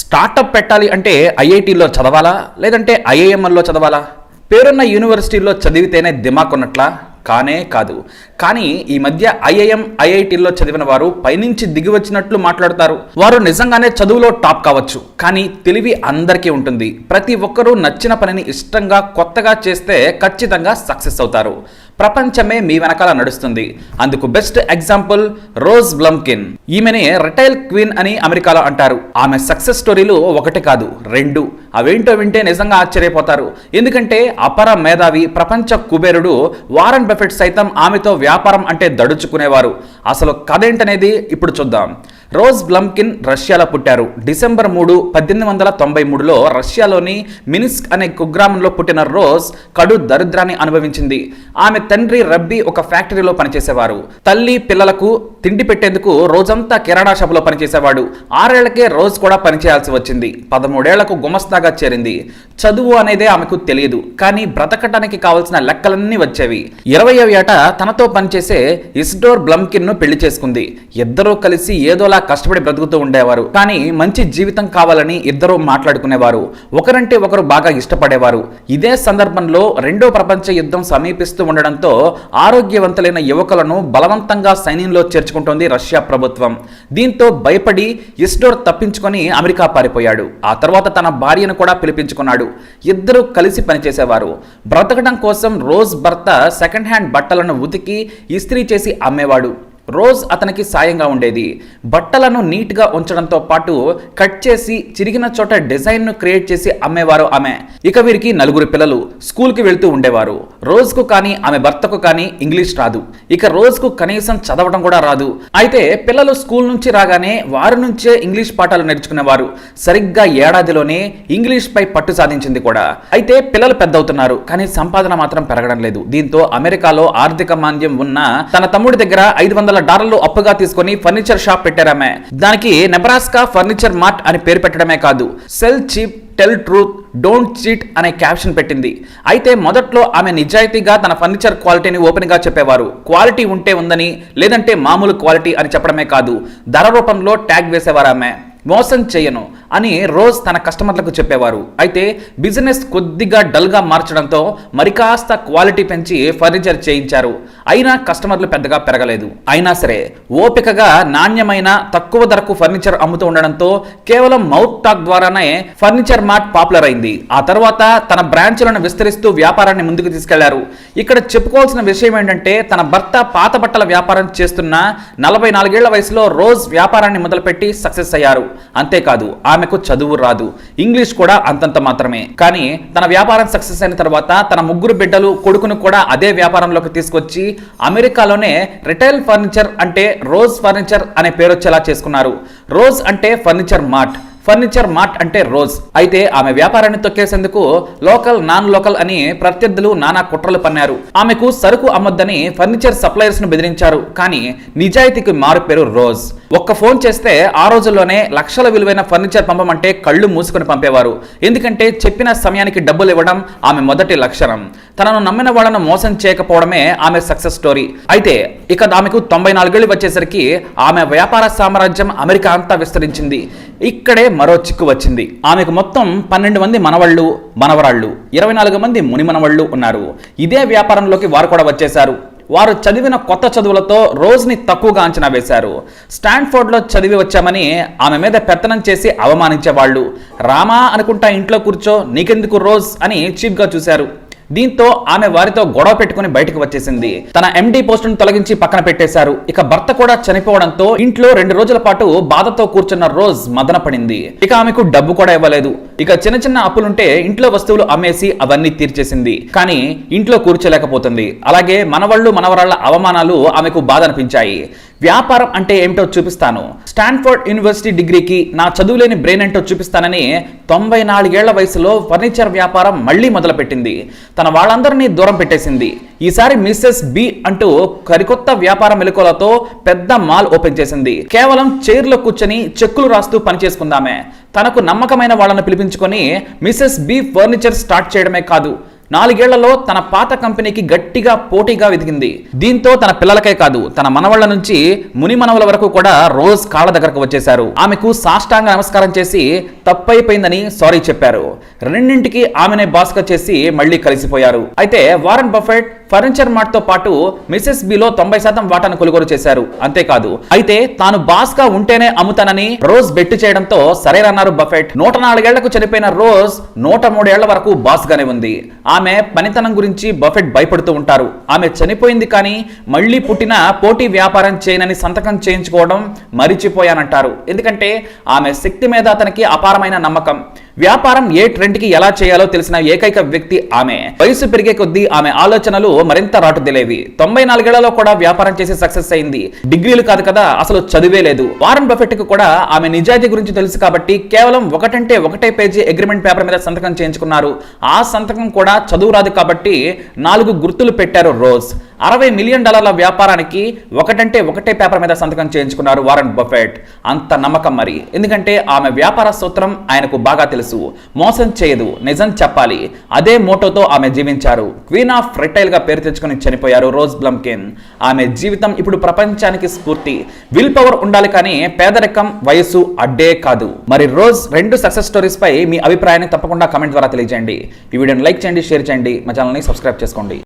Startup పెట్టాలి అంటే ఐఐటీలో చదవాలా? లేదంటే ఐఐఎంఎల్లో చదవాలా? పేరున్న యూనివర్సిటీల్లో చదివితేనే దిమాక్ ఉన్నట్లా? కానే కాదు. కానీ ఈ మధ్య ఐఐఎం ఐఐటీల్లో చదివిన వారు పైనుంచి దిగి వచ్చినట్లు మాట్లాడతారు. వారు నిజంగానే చదువులో టాప్ కావచ్చు. కానీ తెలివి అందరికీ ఉంటుంది. ప్రతి ఒక్కరూ నచ్చిన పనిని ఇష్టంగా కొత్తగా చేస్తే ఖచ్చితంగా సక్సెస్ అవుతారు. ప్రపంచమే మీ వెనకాల నడుస్తుంది. అందుకు బెస్ట్ ఎగ్జాంపుల్ రోజ్ బ్లమ్కిన్ ఈమెనే రిటైల్ క్వీన్ అని అమెరికాలో అంటారు. ఆమె సక్సెస్ స్టోరీలు ఒకటి కాదు రెండు. అవేంటో వింటే నిజంగా ఆశ్చర్యపోతారు. ఎందుకంటే అపర మేధావి ప్రపంచ కుబేరుడు వారన్ బెఫెట్ సైతం ఆమెతో వ్యాపారం అంటే దడుచుకునేవారు. అసలు కథ ఏంటనేది ఇప్పుడు చూద్దాం. రోజ్ బ్లమ్కిన్ రష్యాలో పుట్టారు. డిసెంబర్ మూడు పద్దెనిమిది వందల తొంభై మూడులో రష్యాలోని మినిస్క్ అనే కుగ్రామంలో పుట్టిన రోజ్ కడు దరిద్రాన్ని అనుభవించింది. ఆమె తండ్రి రబ్బీ ఒక ఫ్యాక్టరీలో పనిచేసేవారు. తల్లి పిల్లలకు తిండి పెట్టేందుకు రోజంతా కిరాణా షాపులో పనిచేసేవాడు. ఆరేళ్ళకే రోజ్ కూడా పనిచేయాల్సి వచ్చింది. పదమూడేళ్ళకు గుమస్తా గుమస్తాగా చేరింది. చదువు అనేదే ఆమెకు తెలియదు. కానీ బ్రతకటానికి కావలసిన లెక్కలన్నీ వచ్చేవి. ఇరవయో ఏట తనతో పనిచేసే ఇస్డోర్ బ్లమ్కిన్ను పెళ్ళి చేసుకుంది. ఇద్దరూ కలిసి ఏదోలా కష్టపడి బ్రతుకుతూ ఉండేవారు. కానీ మంచి జీవితం కావాలని ఇద్దరూ మాట్లాడుకునేవారు. ఒకరంటే ఒకరు బాగా ఇష్టపడేవారు. ఇదే సందర్భంలో రెండో ప్రపంచ యుద్ధం సమీపిస్తూ ఉండడంతో ఆరోగ్యవంతులైన యువకులను బలవంతంగా సైన్యంలో చేర్చుకుంటోంది రష్యా ప్రభుత్వం. దీంతో భయపడి ఇస్డోర్ తప్పించుకొని అమెరికా పారిపోయాడు. ఆ తర్వాత తన భార్యను కూడా పిలిపించుకున్నాడు. ఇద్దరు కలిసి పనిచేసేవారు. బ్రతకడం కోసం రోజ్ భర్త సెకండ్ హ్యాండ్ బట్టలను ఉతికి ఇస్త్రీ చేసి అమ్మేవాడు. రోజ్ అతనికి సాయంగా ఉండేది. బట్టలను నీట్గా ఉంచడంతో పాటు కట్ చేసి చిరిగిన చోట డిజైన్ను క్రియేట్ చేసి అమ్మేవారు ఆమె. ఇక వీరికి నలుగురు పిల్లలు. స్కూల్కి వెళ్తూ ఉండేవారు. రోజుకు కానీ ఆమె భర్తకు కానీ ఇంగ్లీష్ రాదు. ఇక రోజుకు కనీసం చదవడం కూడా రాదు. అయితే పిల్లలు స్కూల్ నుంచి రాగానే వారి నుంచే ఇంగ్లీష్ పాఠాలు నేర్చుకునేవారు. సరిగ్గా ఏడాదిలోనే ఇంగ్లీష్ పై పట్టు సాధించింది కూడా. అయితే పిల్లలు పెద్దవుతున్నారు. కానీ సంపాదన మాత్రం పెరగడం లేదు. దీంతో అమెరికాలో ఆర్థిక మాంద్యం ఉన్న తన తమ్ముడి దగ్గర ఐదు వందల డాలర్లు అప్పుగా తీసుకొని ఫర్నిచర్ షాప్ పెట్టారామె. దానికి నెబ్రాస్కా ఫర్నిచర్ మార్ట్ అని పేరు పెట్టడమే కాదు. Sell cheap tell truth don't cheat అనే క్యాప్షన్ పెట్టింది. అయితే మొదట్లో ఆమె నిజాయితీగా తన ఫర్నిచర్ క్వాలిటీని ఓపెన్గా చెప్పేవారు. క్వాలిటీ ఉంటే ఉందని లేదంటే మామూలు క్వాలిటీ అని చెప్పడమే కాదు. ధర రూపంలో ట్యాగ్ వేసేవారు ఆమె. మోసం చేయను. అని రోజ్ తన కస్టమర్లకు చెప్పేవారు. అయితే బిజినెస్ కొద్దిగా డల్గా మార్చడంతో మరికాస్త క్వాలిటీ పెంచి ఫర్నిచర్ చేయించారు. అయినా కస్టమర్లు పెద్దగా పెరగలేదు. అయినా సరే ఓపికగా నాణ్యమైన తక్కువ ధరకు ఫర్నిచర్ అమ్ముతూ ఉండడంతో కేవలం మౌత్ టాక్ ద్వారానే ఫర్నిచర్ మార్ట్ పాపులర్ అయింది. ఆ తర్వాత తన బ్రాంచ్లను విస్తరిస్తూ వ్యాపారాన్ని ముందుకు తీసుకెళ్ళారు. ఇక్కడ చెప్పుకోవాల్సిన విషయం ఏంటంటే తన భర్త పాత బట్టల వ్యాపారం చేస్తున్న నలభై నాలుగేళ్ళ వయసులో రోజ్ వ్యాపారాన్ని మొదలుపెట్టి సక్సెస్ అయ్యారు. అంతేకాదు ఆమెకు చదువు రాదు. ఇంగ్లీష్ కూడా అంతంత మాత్రమే. కానీ తన వ్యాపారం సక్సెస్ అయిన తర్వాత తన ముగ్గురు బిడ్డలు కొడుకును కూడా అదే వ్యాపారంలోకి తీసుకొచ్చి అమెరికాలోనే రిటైల్ ఫర్నిచర్ అంటే రోజ్ ఫర్నిచర్ అనే పేరు వచ్చేలా చేసుకున్నారు. రోజ్ అంటే ఫర్నిచర్ మార్ట్. ఫర్నిచర్ మార్ట్ అంటే రోజ్. అయితే ఆమె వ్యాపారాన్ని తొక్కేసేందుకు లోకల్ నాన్ లోకల్ అని ప్రత్యర్థులు నానా కుట్రలు పన్నారు. ఆమెకు సరుకు అమ్మొద్దని ఫర్నిచర్ సప్లయర్స్ను బెదిరించారు. కానీ నిజాయితీకి మారు పేరు రోజ్. ఒక్క ఫోన్ చేస్తే ఆ రోజుల్లోనే లక్షల విలువైన ఫర్నిచర్ పంపమంటే కళ్ళు మూసుకొని పంపేవారు. ఎందుకంటే చెప్పిన సమయానికి డబ్బులు ఇవ్వడం ఆమె మొదటి లక్షణం. తనను నమ్మిన వాళ్ళను మోసం చేయకపోవడమే ఆమె సక్సెస్ స్టోరీ అయితే ఇక ఆమెకు తొంభై నాలుగేళ్ళు వచ్చేసరికి ఆమె వ్యాపార సామ్రాజ్యం అమెరికా అంతా విస్తరించింది. ఇక్కడే మరో చిక్కు వచ్చింది. ఆమెకు మొత్తం పన్నెండు మంది మనవళ్ళు మనవరాళ్ళు ఇరవై నాలుగు మంది ముని మనవళ్ళు ఉన్నారు. ఇదే వ్యాపారంలోకి వారు కూడా వచ్చేశారు. వారు చదివిన కొత్త చదువులతో రోజుని తక్కువగా అంచనా వేశారు. స్టాన్ఫోర్డ్లో చదివి వచ్చామని ఆమె మీద పెత్తనం చేసి అవమానించేవాళ్ళు. రామా అనుకుంటా ఇంట్లో కూర్చో నీకెందుకు రోజ్ అని చీప్గా చూశారు. దీంతో ఆమె వారితో గొడవ పెట్టుకుని బయటకు వచ్చేసింది. తన ఎండీ పోస్టును తొలగించి పక్కన పెట్టేశారు. ఇక భర్త కూడా చనిపోవడంతో ఇంట్లో రెండు రోజుల పాటు బాధతో కూర్చున్న రోజ్ మదన పడింది. ఇక ఆమెకు డబ్బు కూడా ఇవ్వలేదు. ఇక చిన్న చిన్న అప్పులుంటే ఇంట్లో వస్తువులు అమ్మేసి అవన్నీ తీర్చేసింది. కానీ ఇంట్లో కూర్చోలేకపోతుంది. అలాగే మనవళ్ళు మనవరాళ్ళ అవమానాలు ఆమెకు బాధ అనిపించాయి. వ్యాపారం అంటే ఏమిటో చూపిస్తాను. స్టాన్ఫోర్డ్ యూనివర్సిటీ డిగ్రీకి నా చదువులేని బ్రెయిన్ ఏంటో చూపిస్తానని తొంభై నాలుగేళ్ళ వయసులో ఫర్నిచర్ వ్యాపారం మళ్ళీ మొదలుపెట్టింది. తన వాళ్ళందరినీ దూరం పెట్టేసింది. ఈసారి మిస్సెస్ బి అంటూ సరికొత్త వ్యాపార మెలకులతో పెద్ద మాల్ ఓపెన్ చేసింది. కేవలం చైర్లో కూర్చొని చెక్కులు రాస్తూ పనిచేసుకుందామే. తనకు నమ్మకమైన వాళ్ళను పిలిపించుకొని మిస్సెస్ బి ఫర్నిచర్ స్టార్ట్ చేయడమే కాదు. నాలుగేళ్ళలో తన పాత కంపెనీకి గట్టిగా పోటీగా వెతికింది దీంతో తన పిల్లలకే కాదు తన మనవళ్ళ నుంచి ముని మనవల వరకు కూడా రోజ్ కాళ్ళ దగ్గరకు వచ్చేశారు. ఆమెకు సాష్టాంగ నమస్కారం చేసి తప్పైపోయిందని సారీ చెప్పారు. రెండింటికి ఆమెనే బాస్గా చేసి మళ్ళీ కలిసిపోయారు. అయితే వారన్ బఫెట్ ఫర్నిచర్ మార్ట్తో పాటు మిసెస్ బిలో తొంభై శాతం వాటాను కొనుగోలు చేశారు. అంతేకాదు అయితే తాను బాస్గా ఉంటేనే అమ్ముతానని రోజ్ బెట్టు చేయడంతో సరేనన్నారు బఫెట్. నూట నాలుగేళ్ళకు చనిపోయిన రోజ్ నూట మూడేళ్ళ వరకు బాస్ గానే ఉంది. ఆమె పనితనం గురించి బఫెట్ భయపడుతూ ఉంటారు. ఆమె చనిపోయింది కానీ మళ్ళీ పుట్టిన పోటీ వ్యాపారం చేయనని సంతకం చేయించుకోవడం మరిచిపోయానంటారు. ఎందుకంటే ఆమె శక్తి మీద అతనికి అపారమైన నమ్మకం. వ్యాపారం ఏ ట్రెండ్కి ఎలా చేయాలో తెలిసిన ఏకైక వ్యక్తి ఆమె. వయసు పెరిగే కొద్దీ ఆమె ఆలోచనలు మరింత రాటుదిలేవి తొంభై నాలుగేళ్ళలో కూడా వ్యాపారం చేసి సక్సెస్ అయింది. డిగ్రీలు కాదు కదా అసలు చదివే లేదు. వారన్ బఫెట్కు కూడా ఆమె నిజాయితీ గురించి తెలుసు కాబట్టి కేవలం ఒకటంటే ఒకటే పేజీ అగ్రిమెంట్ పేపర్ మీద సంతకం చేయించుకున్నారు. ఆ సంతకం కూడా చదువు రాదు కాబట్టి నాలుగు గుర్తులు పెట్టారు రోజ్. అరవై మిలియన్ డాలర్ల వ్యాపారానికి ఒకటంటే ఒకటే పేపర్ మీద సంతకం చేయించుకున్నారు వారన్ బఫెట్. అంత నమ్మకం మరి. ఎందుకంటే ఆమె వ్యాపార సూత్రం ఆయనకు బాగా తెలుసు. మోసం చేయదు. నిజం చెప్పాలి. అదే మోటోతో ఆమె జీవించారు. క్వీన్ ఆఫ్ రిటైల్గా పేరు తెచ్చుకుని చనిపోయారు రోజ్ బ్లంకిన్ ఆమె జీవితం ఇప్పుడు ప్రపంచానికి స్ఫూర్తి. విల్ పవర్ ఉండాలి కానీ పేదరికం వయసు అడ్డే కాదు. మరి రోజ్ రెండు సక్సెస్ స్టోరీస్ పై మీ అభిప్రాయాన్ని తప్పకుండా కమెంట్ ద్వారా తెలియజేయండి. ఈ వీడియోని లైక్ చేయండి షేర్ చేయండి. మా ఛానల్ని సబ్స్క్రైబ్ చేసుకోండి.